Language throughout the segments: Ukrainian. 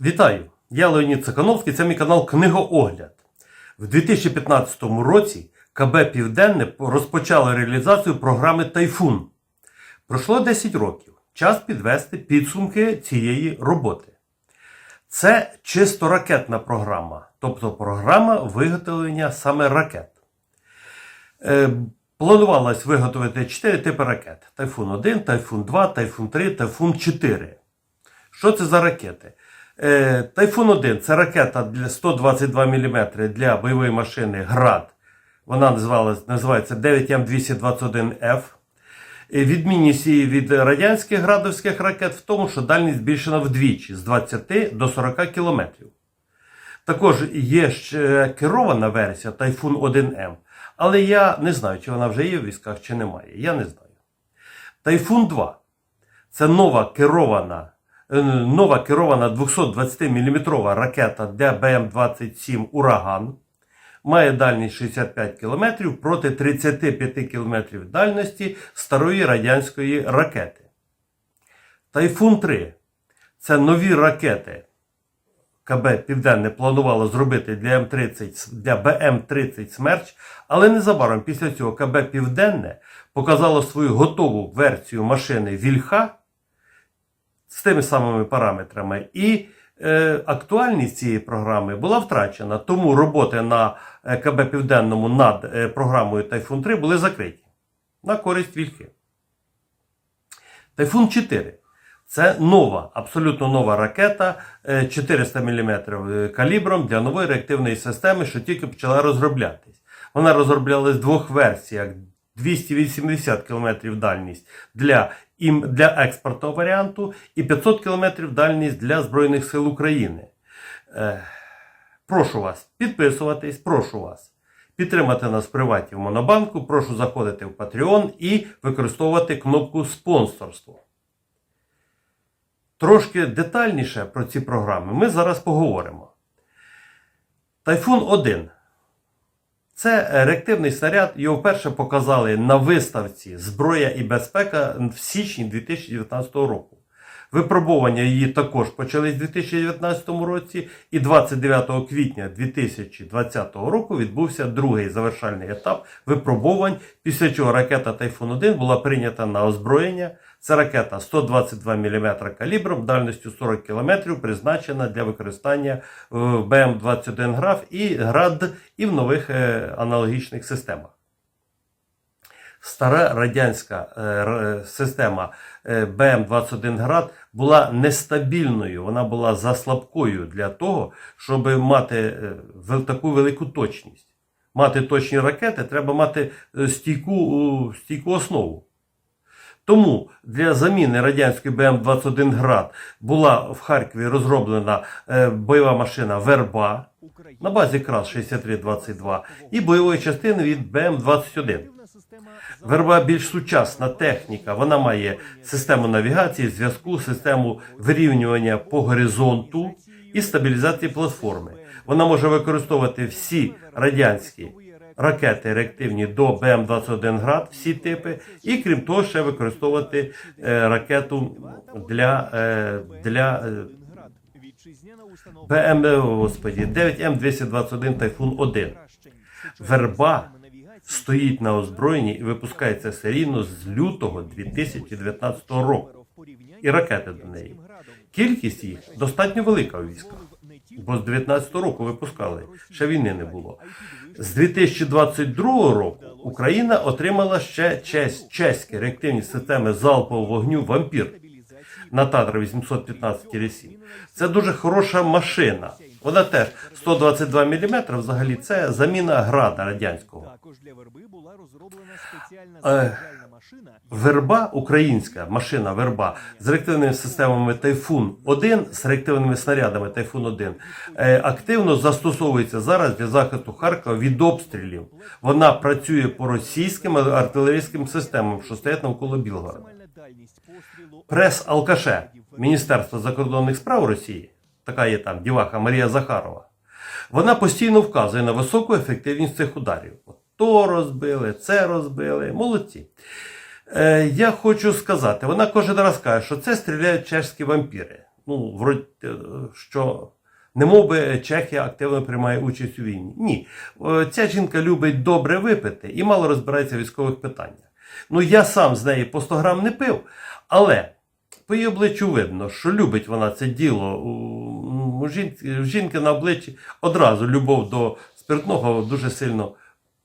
Вітаю! Я Леонід Цикановський, це мій канал Книгоогляд. В 2015 році КБ Південне розпочало реалізацію програми Тайфун. Пройшло 10 років. Час підвести підсумки цієї роботи. Це чисто ракетна програма, тобто програма виготовлення саме ракет. Е, Планувалось виготовити 4 типи ракет: Тайфун 1, Тайфун 2, Тайфун 3, Тайфун 4. Що це за ракети? Е, Тайфун 1 це ракета для 122 мм для бойової машини ГРАД. Вона називається 9М221Ф. Е, Відмінність її від радянських градовських ракет в тому, що дальність збільшена вдвічі з 20 до 40 км. Також є ще керована версія Тайфун 1М. Але я не знаю, чи вона вже є в військах, чи немає. Я не знаю. Тайфун 2 це нова керована, нова керована 220 мм ракета ДБМ-27 Ураган. Має дальність 65 км проти 35 км дальності старої радянської ракети. Тайфун 3 це нові ракети. КБ Південне планувало зробити для М30 для БМ-30 Смерч, але незабаром після цього КБ Південне показало свою готову версію машини Вільха з тими самими параметрами. І е, актуальність цієї програми була втрачена. Тому роботи на е, КБ Південному над е, програмою Тайфун 3 були закриті на користь Вільхи. Тайфун 4. Це нова, абсолютно нова ракета е, 400 мм калібром для нової реактивної системи, що тільки почала розроблятись. Вона розроблялась в двох версіях: 280 км дальність для, ім- для експортного варіанту і 500 км дальність для Збройних сил України. Е, Прошу вас підписуватись, прошу вас підтримати нас в приваті в Монобанку, прошу заходити в Patreon і використовувати кнопку спонсорство. Трошки детальніше про ці програми ми зараз поговоримо. Тайфун 1. Це реактивний снаряд. Його вперше показали на виставці Зброя і безпека в січні 2019 року. Випробування її також почались у 2019 році, і 29 квітня 2020 року відбувся другий завершальний етап випробувань, після чого ракета Тайфун 1 була прийнята на озброєння. Це ракета 122 мм калібром дальністю 40 км, призначена для використання в БМ-21 граф і ГРАД і в нових е, аналогічних системах. Стара радянська е, система е, БМ-21 град була нестабільною, вона була заслабкою для того, щоб мати таку велику точність. Мати точні ракети, треба мати стійку, стійку основу. Тому для заміни радянської БМ-21 град була в Харкові розроблена е, бойова машина Верба на базі КРАС 6322 і бойової частини від БМ-21. Верба більш сучасна техніка. Вона має систему навігації, зв'язку, систему вирівнювання по горизонту і стабілізації платформи. Вона може використовувати всі радянські ракети реактивні до БМ-21 град, всі типи, і крім того, ще використовувати е, ракету для, е, для е, БМ, господі, 9М221 Тайфун 1. Верба стоїть на озброєнні і випускається серійно з лютого 2019 року. І ракети до неї. Кількість їх достатньо велика у військах, бо з 2019 року випускали, ще війни не було. З 2022 року Україна отримала ще честь, чеські реактивні системи залпового вогню Вампір на Татра 815 рісів. Це дуже хороша машина. Вона теж 122 мм взагалі це заміна града радянського. Також для верби була розроблена спеціальна Е, машина. Верба, українська машина верба з реактивними системами Тайфун 1 з реактивними снарядами Тайфун 1 е, активно застосовується зараз для захисту Харкова від обстрілів. Вона працює по російським артилерійським системам, що стоять навколо Білгорода. Прес Алкаше Міністерства закордонних справ Росії, така є там діваха Марія Захарова. Вона постійно вказує на високу ефективність цих ударів. От То розбили, це розбили. Молодці. Е, я хочу сказати, вона кожен раз каже, що це стріляють чешські вампіри. ну, вроді, е, що не Чехія активно приймає участь у війні. Ні. Е, Ця жінка любить добре випити і мало розбирається в військових питаннях. Ну, я сам з неї по 100 грам не пив, але по її обличчю видно, що любить вона це діло. У, жінки, жінки на обличчі одразу любов до спиртного дуже сильно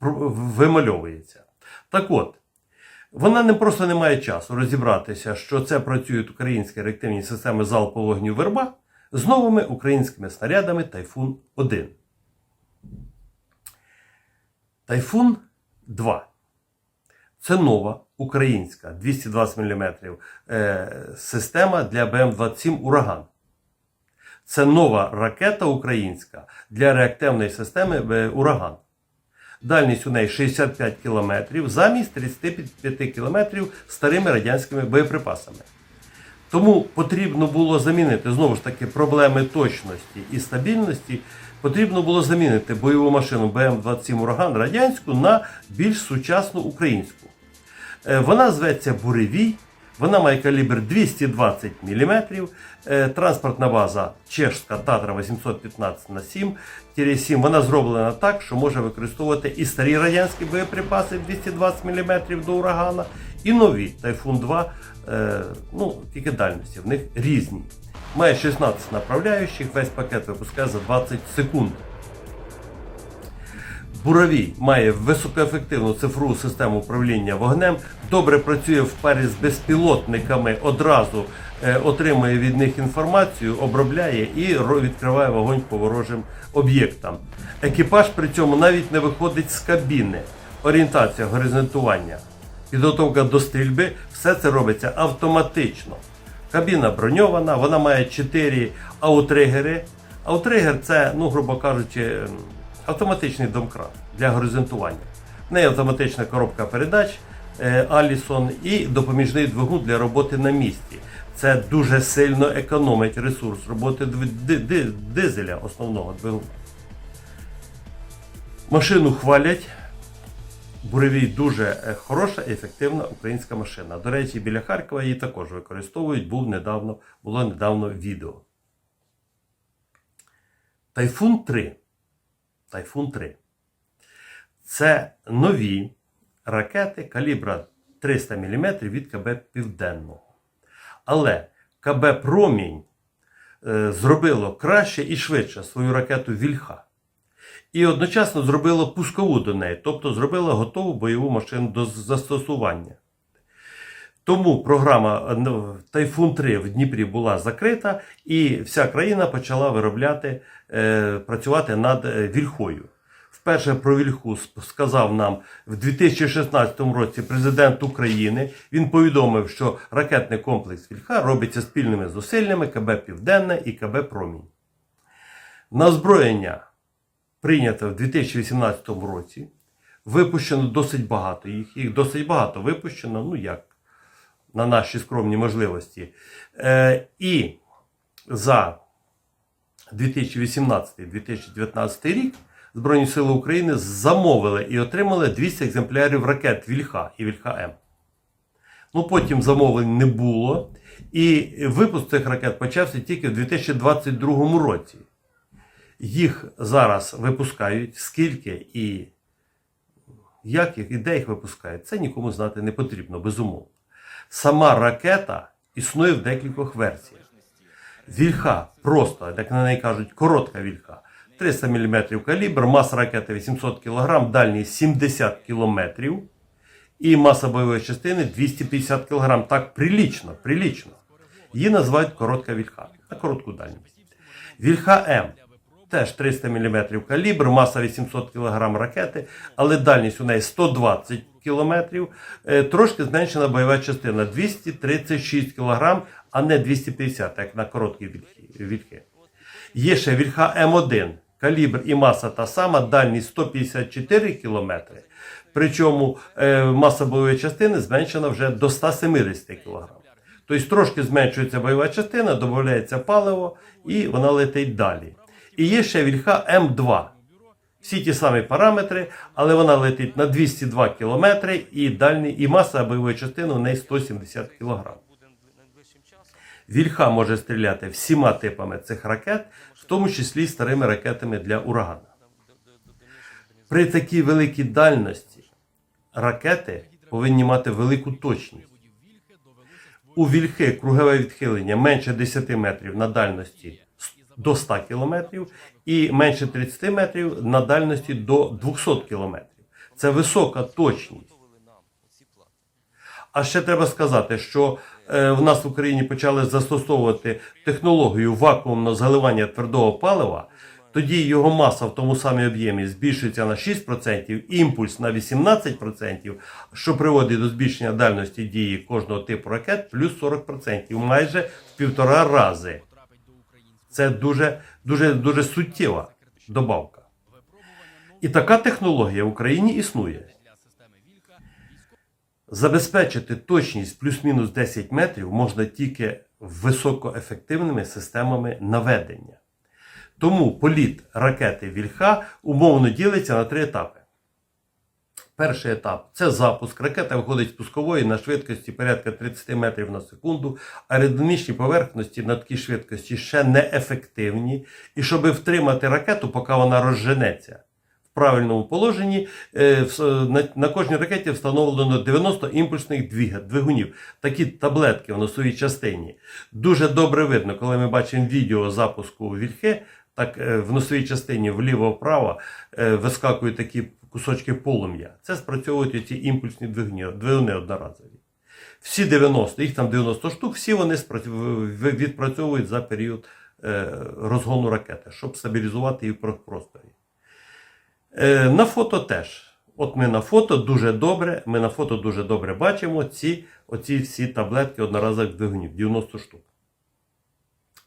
вимальовується. Так от, вона не просто не має часу розібратися, що це працюють українські реактивні системи залпового вогню верба з новими українськими снарядами Тайфун 1. Тайфун 2. Це нова українська 220 мм е, система для БМ-27 Ураган. Це нова ракета українська для реактивної системи Ураган. Дальність у неї 65 км замість 35 км старими радянськими боєприпасами. Тому потрібно було замінити знову ж таки проблеми точності і стабільності. Потрібно було замінити бойову машину БМ-27 Ураган радянську на більш сучасну українську. Е, Вона зветься Буревій, вона має калібр 220 мм, е, транспортна база чешська Татра 815 на 7 7 Вона зроблена так, що може використовувати і старі радянські боєприпаси 220 мм до урагана, і нові Тайфун 2, е, ну, тільки дальності, в них різні. Має 16 направляючих, весь пакет випускає за 20 секунд. Буравій має високоефективну цифрову систему управління вогнем, добре працює в парі з безпілотниками, одразу е, отримує від них інформацію, обробляє і відкриває вогонь по ворожим об'єктам. Екіпаж при цьому навіть не виходить з кабіни. Орієнтація, горизонтування, підготовка до стрільби все це робиться автоматично. Кабіна броньована, вона має 4 аутригери. Аутригер це, ну, грубо кажучи, ем, автоматичний домкрат для горизонтування. В неї автоматична коробка передач е, Allison і допоміжний двигун для роботи на місці. Це дуже сильно економить ресурс роботи дизеля основного двигуна. Машину хвалять. Буревій дуже е, хороша і ефективна українська машина. До речі, біля Харкова її також використовують. Був недавно, було недавно відео. Тайфун 3. Тайфун 3. Це нові ракети калібра 300 мм від КБ Південного. Але КБ Промінь е, зробило краще і швидше свою ракету Вільха. І одночасно зробило пускову до неї, тобто зробила готову бойову машину до застосування. Тому програма ну, Тайфун 3 в Дніпрі була закрита, і вся країна почала виробляти, е, працювати над е, вільхою. Вперше про вільху сказав нам в 2016 році президент України. Він повідомив, що ракетний комплекс Вільха робиться спільними зусиллями КБ Південне і КБ Промінь. На озброєння прийнято в 2018 році. Випущено досить багато їх. Їх досить багато випущено, ну як на наші скромні можливості. Е, і за 2018-2019 рік Збройні Сили України замовили і отримали 200 екземплярів ракет Вільха і Вільха М. Ну, потім замовлень не було. І випуск цих ракет почався тільки в 2022 році. Їх зараз випускають, скільки і як їх і де їх випускають, це нікому знати не потрібно, безумовно. Сама ракета існує в декількох версіях. Вільха просто, як на неї кажуть, коротка вільха. 300 мм калібр, маса ракети 800 кг, дальність 70 км і маса бойової частини 250 кг. Так прилічно, прилічно. Її називають коротка вільха на коротку дальність. Вільха М теж 300 мм калібр, маса 800 кг ракети, але дальність у неї 120 км. Е, Трошки зменшена бойова частина 236 кг, а не 250, як на короткі вільхи. Є ще вільха М1. Калібр і маса та сама, дальність 154 км. Причому е, маса бойової частини зменшена вже до 170 кг. Тобто трошки зменшується бойова частина, додається паливо і вона летить далі. І є ще вільха М2. Всі ті самі параметри, але вона летить на 202 км і, дальні, і маса бойової частини у неї 170 кг. Вільха може стріляти всіма типами цих ракет, в тому числі старими ракетами для урагана. При такій великій дальності ракети повинні мати велику точність. У вільхи кругове відхилення менше 10 метрів на дальності до 100 км і менше 30 метрів на дальності до 200 км. Це висока точність. А ще треба сказати, що е, в нас в Україні почали застосовувати технологію вакуумного заливання твердого палива. Тоді його маса в тому самому об'ємі збільшується на 6%, імпульс на 18%, що приводить до збільшення дальності дії кожного типу ракет плюс 40%, майже в півтора рази. Це дуже, дуже, дуже суттєва добавка. І така технологія в Україні існує. Забезпечити точність плюс-мінус 10 метрів можна тільки високоефективними системами наведення. Тому політ ракети Вільха умовно ділиться на три етапи. Перший етап це запуск. Ракета виходить з пускової на швидкості порядка 30 метрів на секунду. Аеродинамічні поверхності на такій швидкості ще не ефективні. І щоб втримати ракету, поки вона розженеться в правильному положенні, е, на, на кожній ракеті встановлено 90 імпульсних двигунів. Такі таблетки в носовій частині. Дуже добре видно, коли ми бачимо відео запуску Вільхи, так е, в носовій частині вліво-вправо е, вискакують такі кусочки полум'я. Це спрацьовують ці імпульсні двигуни, двигуни одноразові. Всі 90, їх там 90 штук, всі вони відпрацьовують за період е, розгону ракети, щоб стабілізувати її в просторі. Е, На фото теж. От ми на фото дуже добре, ми на фото дуже добре бачимо ці, оці всі таблетки одноразових двигунів, 90 штук.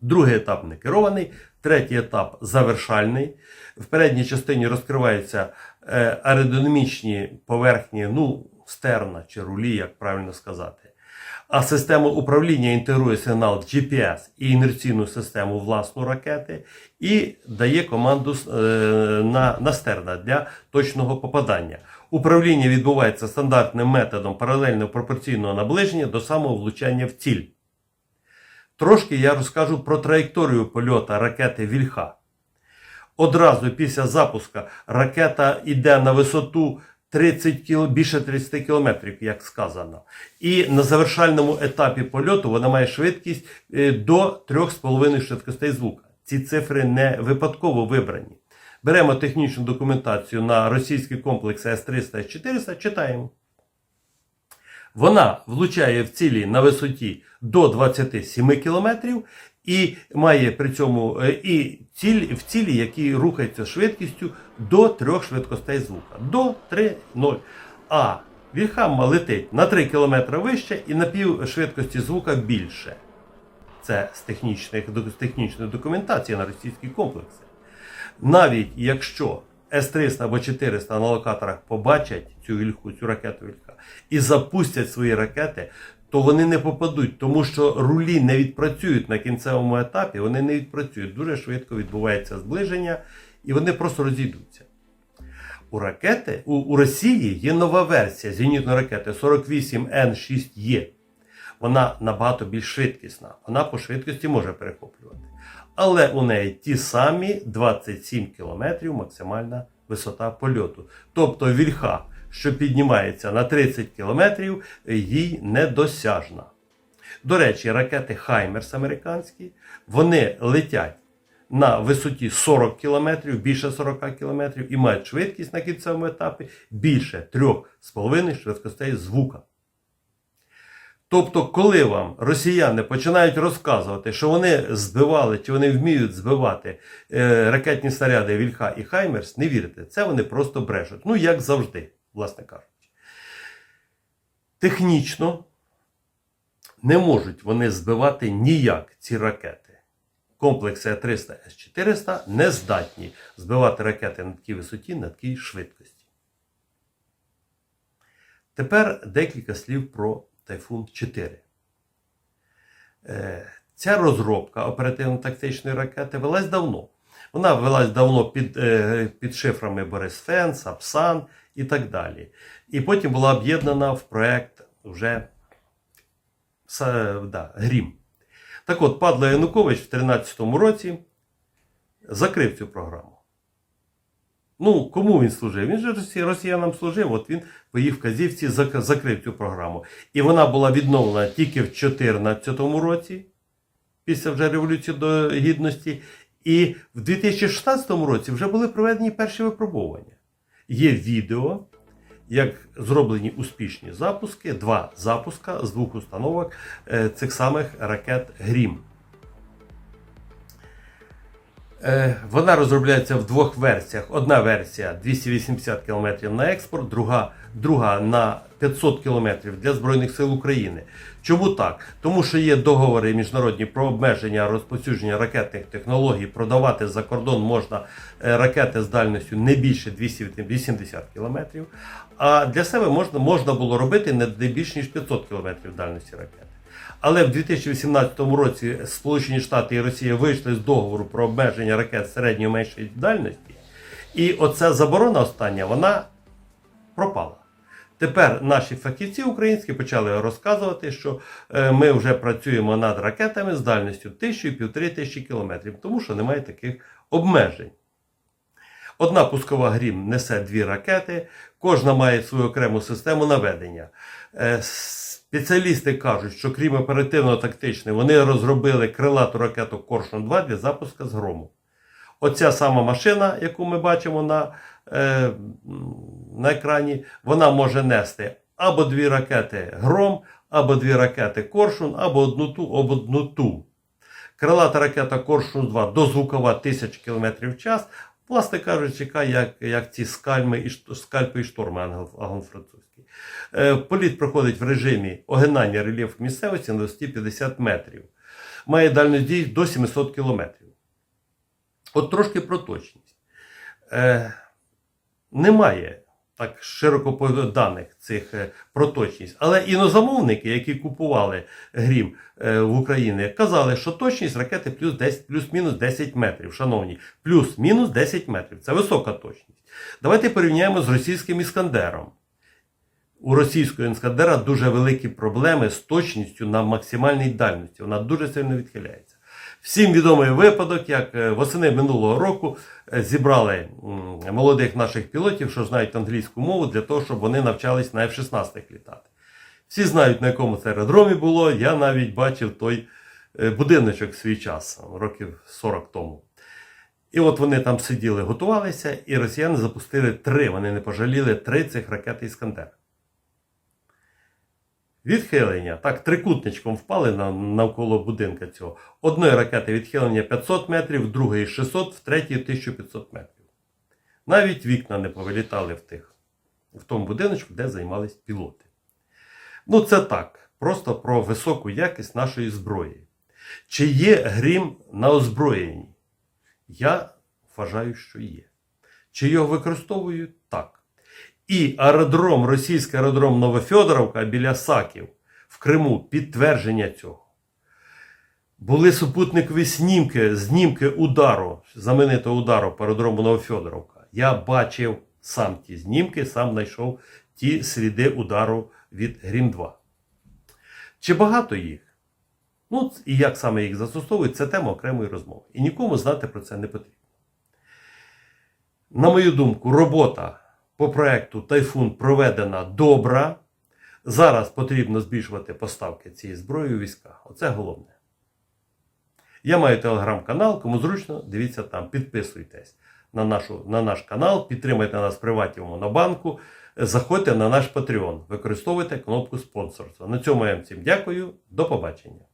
Другий етап не керований, третій етап завершальний. В передній частині розкриваються е, аеродинамічні поверхні, ну, стерна чи рулі, як правильно сказати. А система управління інтегрує сигнал GPS і інерційну систему власну ракети і дає команду е, на, на стерна для точного попадання. Управління відбувається стандартним методом паралельно пропорційного наближення до самого влучання в ціль. Трошки я розкажу про траєкторію польоту ракети Вільха. Одразу після запуска ракета йде на висоту 30 кіл... більше 30 кілометрів, як сказано. І на завершальному етапі польоту вона має швидкість е, до 3,5 швидкостей звука. Ці цифри не випадково вибрані. Беремо технічну документацію на російський комплекс С-300 С-400, читаємо. Вона влучає в цілі на висоті до 27 км і має при цьому е, і ціль, в цілі, які рухаються швидкістю до 3 швидкостей звука. До 3,0. А Вільхамма летить на 3 км вище і на пів швидкості звука більше. Це з, технічних, з технічної документації на російські комплекси. Навіть якщо С-300 або 400 на локаторах побачать цю вільху, цю ракету вільха і запустять свої ракети, то вони не попадуть, тому що рулі не відпрацюють на кінцевому етапі, вони не відпрацюють. Дуже швидко відбувається зближення, і вони просто розійдуться. У ракети у, у Росії є нова версія зенітної ракети 48Н6Е. Вона набагато більш швидкісна. Вона по швидкості може перехоплювати. Але у неї ті самі 27 км максимальна висота польоту. Тобто вільха, що піднімається на 30 км, їй недосяжна. До речі, ракети Хаймерс американські, вони летять на висоті 40 км, більше 40 км і мають швидкість на кінцевому етапі більше 3,5 швидкостей звука. Тобто, коли вам росіяни починають розказувати, що вони збивали чи вони вміють збивати е, ракетні снаряди Вільха і Хаймерс, не вірте, це вони просто брешуть. Ну, як завжди, власне кажучи. Технічно не можуть вони збивати ніяк ці ракети. Комплекси С-300 С-400 не здатні збивати ракети на такій висоті, на такій швидкості. Тепер декілька слів про Тайфун 4. Е, Ця розробка оперативно-тактичної ракети велась давно. Вона велась давно під, е, під шифрами Борисфен, Сапсан і так далі. І потім була об'єднана в проект вже да, Грім. Так от, Падла Янукович в 2013 році закрив цю програму. Ну, кому він служив? Він же росіянам служив, от він по їх вказівці закрив цю програму. І вона була відновлена тільки в 2014 році, після вже Революції до Гідності. І в 2016 році вже були проведені перші випробування. Є відео, як зроблені успішні запуски, два запуска з двох установок е, цих самих ракет Грім. Е, Вона розробляється в двох версіях. Одна версія 280 км на експорт, друга, друга на 500 км для Збройних сил України. Чому так? Тому що є договори міжнародні про обмеження розповсюдження ракетних технологій. Продавати за кордон можна е, ракети з дальністю не більше 280 км. А для себе можна, можна було робити не не більш ніж 500 км дальності ракети. Але в 2018 році Сполучені Штати і Росія вийшли з договору про обмеження ракет середньої меншої дальності. І оця заборона остання, вона пропала. Тепер наші фахівці українські почали розказувати, що е, ми вже працюємо над ракетами з дальністю 1000-1500 тисячі кілометрів, тому що немає таких обмежень. Одна пускова грім несе дві ракети, кожна має свою окрему систему наведення. Спеціалісти кажуть, що крім оперативно-тактичної, вони розробили крилату ракету Коршун 2 для запуску з грому. Оця сама машина, яку ми бачимо на, е, на екрані, вона може нести або дві ракети Гром, або дві ракети Коршун, або одну ту, або одну ту. Крилата ракета Коршун 2 дозвукова 1000 км в час, власне кажучи, як, як ці скальми і скальпи і шторми англ- англо-французькі. Е, Політ проходить в режимі огинання рельєфу місцевості на висоті 50 метрів. Має дальність дій до 700 кілометрів. От трошки про точність. Е, немає так широко даних цих е, про точність. Але інозамовники, які купували грім е, в Україні, казали, що точність ракети плюс 10, плюс-мінус 10 метрів. Шановні, плюс-мінус 10 метрів. Це висока точність. Давайте порівняємо з російським іскандером. У російського іскандера дуже великі проблеми з точністю на максимальній дальності. Вона дуже сильно відхиляється. Всім відомий випадок, як е, восени минулого року е, зібрали молодих наших пілотів, що знають англійську мову, для того, щоб вони навчались на F-16 літати. Всі знають, на якому це аеродромі було. Я навіть бачив той е, будиночок в свій час, років 40 тому. І от вони там сиділи, готувалися, і росіяни запустили три. Вони не пожаліли три цих ракет Іскандер. Відхилення. Так, трикутничком впали на, навколо будинка цього. Одної ракети відхилення 500 метрів, другої 600, в третій 1500 метрів. Навіть вікна не повилітали в, тих, в тому будиночку, де займались пілоти. Ну, це так. Просто про високу якість нашої зброї. Чи є грім на озброєнні? Я вважаю, що є. Чи його використовують? І аеродром, російський аеродром Новофьодоровка біля Саків в Криму підтвердження цього. Були супутникові снімки, знімки удару, знаменитого удару по аеродрому Новофьодоровка. Я бачив сам ті знімки, сам знайшов ті сліди удару від Грім 2. Чи багато їх? Ну, і як саме їх застосовують, це тема окремої розмови. І нікому знати про це не потрібно. На мою думку, робота по проекту Тайфун проведена добра. Зараз потрібно збільшувати поставки цієї зброї у війська. Оце головне. Я маю телеграм-канал, кому зручно, дивіться там, підписуйтесь на, нашу, на наш канал, підтримайте нас в приваті Монобанку, заходьте на наш Patreon, використовуйте кнопку спонсорства. На цьому я вам всім дякую. До побачення.